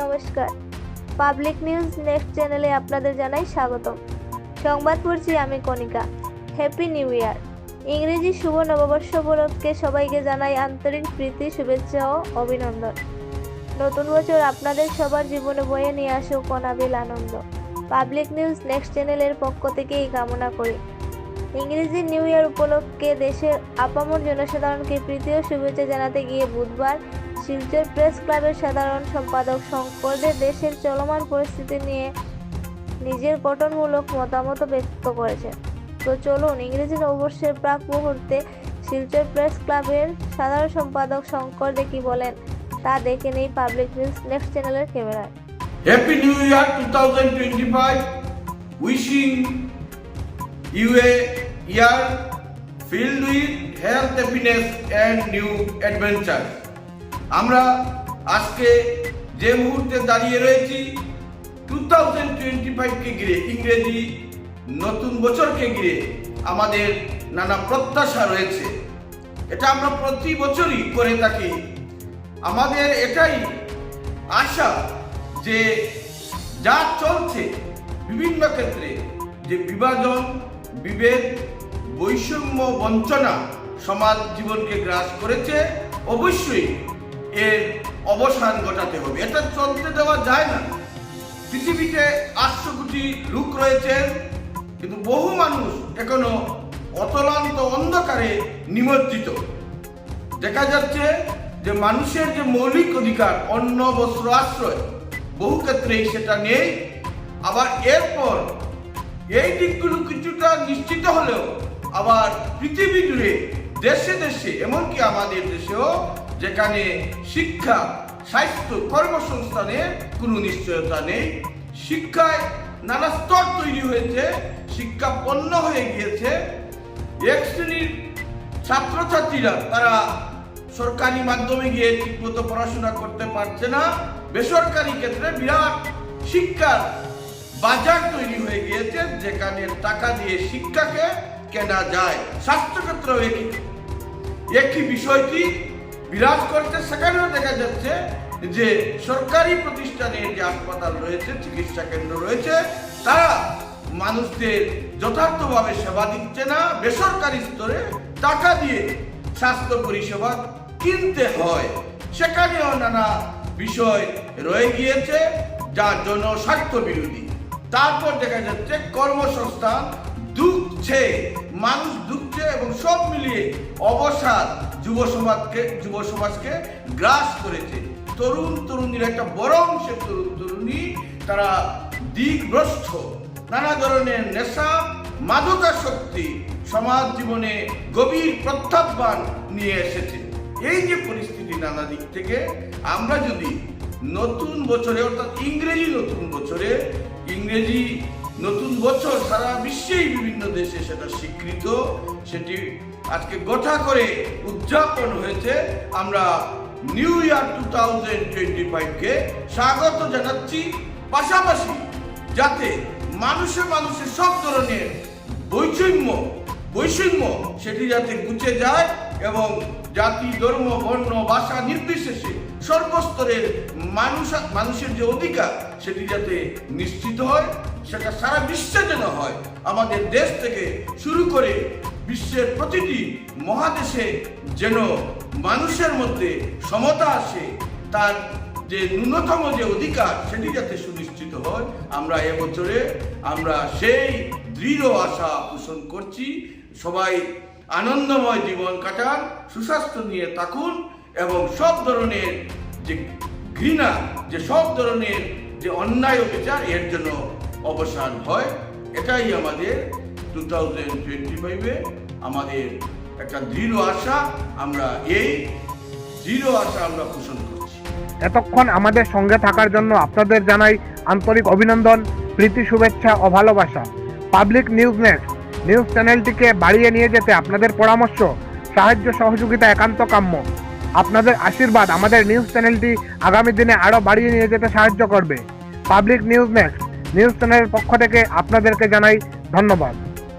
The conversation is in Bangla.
নমস্কার। পাবলিক নিউজ নেক্সট চ্যানেলে আপনাদের জানাই স্বাগতম। সংবাদ পড়ছি আমি কণিকা। হ্যাপি নিউ ইয়ার। ইংরেজি শুভ নববর্ষ উপলক্ষে সবাইকে জানাই আন্তরিক প্রীতি, শুভেচ্ছা ও অভিনন্দন। নতুন বছর আপনাদের সবার জীবনে বয়ে নিয়ে আসুক অনাবিল আনন্দ। পাবলিক নিউজ নেক্সট চ্যানেলের পক্ষ থেকে এই কামনা করি। ইংরেজি নিউ ইয়ার উপলক্ষে দেশের আপামর জনসাধারণকে প্রীতি ও শুভেচ্ছা জানাতে গিয়ে বুধবার শিলচর প্রেস ক্লাবের সাধারণ সম্পাদক শঙ্করদের দেশের চলমান পরিস্থিতি নিয়ে নিজের গঠনমূলক মতামত ব্যক্ত করেছেন তো চলুন, ইংরেজি নববর্ষের প্রাক মুহূর্তে শিলচর প্রেস ক্লাবের সাধারণ সম্পাদক শঙ্কর দে কি বলেন, তা দেখে নেই পাবলিক নিউজ নেক্সট চ্যানেলের ক্যামেরায় Happy New Year 2025. Wishing you a year filled with health, happiness and new adventure. আমরা আজকে যে মুহূর্তে দাঁড়িয়ে রয়েছি টু থাউজেন্ড টোয়েন্টি ফাইভকে ঘিরে ইংরেজি নতুন বছরকে ঘিরে আমাদের নানা প্রত্যাশা রয়েছে এটা আমরা প্রতি বছরই করে থাকি আমাদের এটাই আশা যে যা চলছে বিভিন্ন ক্ষেত্রে যে বিভাজন বিভেদ বৈষম্য বঞ্চনা সমাজ জীবনকে গ্রাস করেছে, অবশ্যই এর অবসান ঘটাতে হবে। এটা চলতে দেওয়া যায় না। পৃথিবীতে আটশো কোটি লোক রয়েছেন কিন্তু বহু মানুষ এখনও অতলান্ত অন্ধকারে নিমজ্জিত। দেখা যাচ্ছে যে মানুষের যে মৌলিক অধিকার, অন্ন, বস্ত্র, আশ্রয়, বহু ক্ষেত্রেই সেটা নেই। আবার এরপর এই দিকগুলো কিছুটা নিশ্চিত হলেও আবার পৃথিবী জুড়ে দেশে দেশে, এমনকি আমাদের দেশেও যেখানে শিক্ষা, স্বাস্থ্য কর্মসংস্থানের কোনো নিশ্চয়তা নেই, শিক্ষায় নানা স্তর তৈরি হয়েছে, শিক্ষা পণ্য হয়ে গিয়েছে। এক শ্রেণির ছাত্রছাত্রীরা তারা সরকারি মাধ্যমে গিয়ে ঠিকমতো পড়াশোনা করতে পারছে না। বেসরকারি ক্ষেত্রে বিরাট শিক্ষার বাজার তৈরি হয়ে গিয়েছে, যেখানে টাকা দিয়ে শিক্ষাকে কেনা যায়। স্বাস্থ্যক্ষেত্রেও একই একই বিষয়টি বিরাজ করছে, সেখানেও দেখা যাচ্ছে যে সরকারি প্রতিষ্ঠানে যে হাসপাতাল রয়েছে, চিকিৎসা কেন্দ্র রয়েছে, তারা মানুষদের যথার্থভাবে সেবা দিচ্ছে না। বেসরকারি স্তরে টাকা দিয়ে স্বাস্থ্য পরিষেবা কিনতে হয়। সেখানেও নানা বিষয় রয়ে গিয়েছে, যা জনস্বার্থ বিরোধী তারপর দেখা যাচ্ছে কর্মসংস্থান দুঃখছে মানুষ দুঃখছে এবং সব মিলিয়ে অবসাদ যুব সমাজকে যুব সমাজকে গ্রাস করেছে। তরুণ তরুণীর একটা বড় অংশের তরুণ তরুণী, তারা দিকভ্রষ্ট নানা ধরনের নেশা, মাদকাসক্তি সমাজ জীবনে গভীর প্রত্যাহ্বান নিয়ে এসেছে। এই যে পরিস্থিতি নানা দিক থেকে, আমরা যদি নতুন বছরে, অর্থাৎ ইংরেজি নতুন বছরে, ইংরেজি নতুন বছর সারা বিশ্বেই বিভিন্ন দেশে সেটা স্বীকৃত, সেটি আজকে গোটা করে উদযাপন হয়েছে। আমরা new year two thousand twenty ফাইভকে স্বাগত জানাচ্ছি। পাশাপাশি যাতে মানুষে মানুষে সব ধরনের বৈষম্য বৈষম্য সেটি যাতে গুছে যায় এবং জাতি, ধর্ম, বর্ণ, ভাষা নির্বিশেষে সর্বস্তরের মানুষ মানুষের যে অধিকার সেটি যাতে নিশ্চিত হয়। সেটা সারা বিশ্বে যেন হয়। আমাদের দেশ থেকে শুরু করে বিশ্বের প্রতিটি মহাদেশে যেন মানুষের মধ্যে সমতা আসে, তার যে ন্যূনতম যে অধিকার সেটি যাতে সুনিশ্চিত হয়। আমরা এবছরে, আমরা সেই দৃঢ় আশা পোষণ করছি। সবাই আনন্দময় জীবন কাটান, সুস্বাস্থ্য নিয়ে থাকুন এবং সব ধরনের যে ঘৃণা, যে সব ধরনের যে অন্যায় অবিচার এর জন্য অবসান হয়। এটাই আমাদের টু থাউজেন্ড টোয়েন্টি ফাইভে আমাদের একটা দৃঢ় আশা। আমরা এই দৃঢ় আশা আমরা পোষণ করছি। এতক্ষণ আমাদের সঙ্গে থাকার জন্য আপনাদের জানাই আন্তরিক অভিনন্দন, প্রীতি, শুভেচ্ছা ও ভালোবাসা। পাবলিক নিউজ নেক্সট নিউজ চ্যানেলটিকে বাড়িয়ে নিয়ে যেতে আপনাদের পরামর্শ, সাহায্য, সহযোগিতা, একান্ত কাম্য। আপনাদের আশীর্বাদ আমাদের নিউজ চ্যানেলটি আগামী দিনে আরও বাড়িয়ে নিয়ে যেতে সাহায্য করবে। পাবলিক নিউজ নেক্সট নিউজ চ্যানেলের পক্ষ থেকে আপনাদেরকে জানাই ধন্যবাদ।